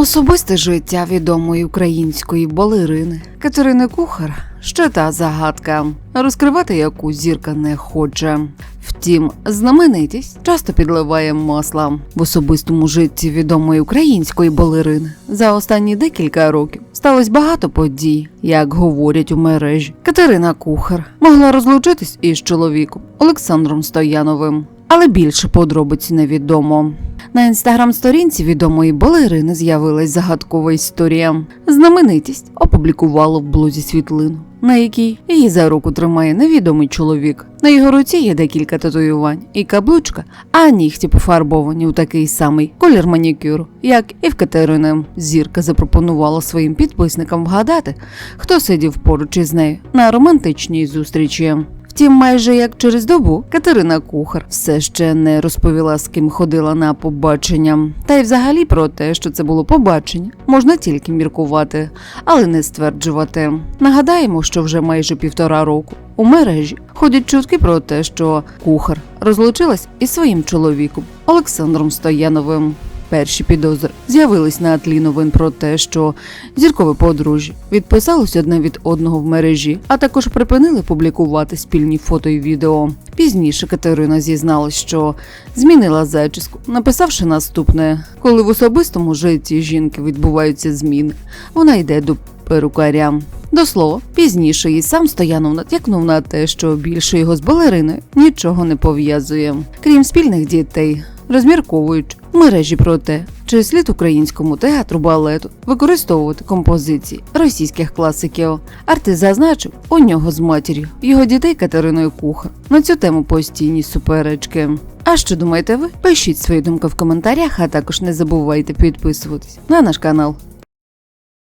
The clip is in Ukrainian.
Особисте життя відомої української балерини Катерини Кухар ще та загадка, розкривати яку зірка не хоче. Втім, знаменитість часто підливає масла в особистому житті відомої української балерини. За останні декілька років сталося багато подій, як говорять у мережі. Катерина Кухар могла розлучитись із чоловіком Олександром Стояновим, але більше подробиць невідомо. На інстаграм-сторінці відомої балерини з'явилась загадкова історія. Знаменитість опублікувала в блозі світлину, на якій її за руку тримає невідомий чоловік. На його руці є декілька татуювань і каблучка, а нігті пофарбовані у такий самий колір манікюру, як і в Катерини. Зірка запропонувала своїм підписникам вгадати, хто сидів поруч із нею на романтичній зустрічі. Втім, майже як через добу Катерина Кухар все ще не розповіла, з ким ходила на побачення. Та й взагалі про те, що це було побачення, можна тільки міркувати, але не стверджувати. Нагадаємо, що вже майже півтора року у мережі ходять чутки про те, що кухар розлучилась із своїм чоловіком Олександром Стояновим. Перші підозри з'явились на тлі новин про те, що зіркове подружжя відписалось одне від одного в мережі, а також припинили публікувати спільні фото і відео. Пізніше Катерина зізналась, що змінила зачіску, написавши наступне: коли в особистому житті жінки відбуваються зміни, вона йде до перукаря. До слова, пізніше і сам Стоянов натякнув на те, що більше його з балериною нічого не пов'язує, крім спільних дітей, розмірковують мережі про те, чи слід українському театру балету використовувати композиції російських класиків. Артист зазначив, у нього з матір'ю його дітей Катериною Кухар. На цю тему постійні суперечки. А що думаєте ви? Пишіть свої думки в коментарях, а також не забувайте підписуватись на наш канал.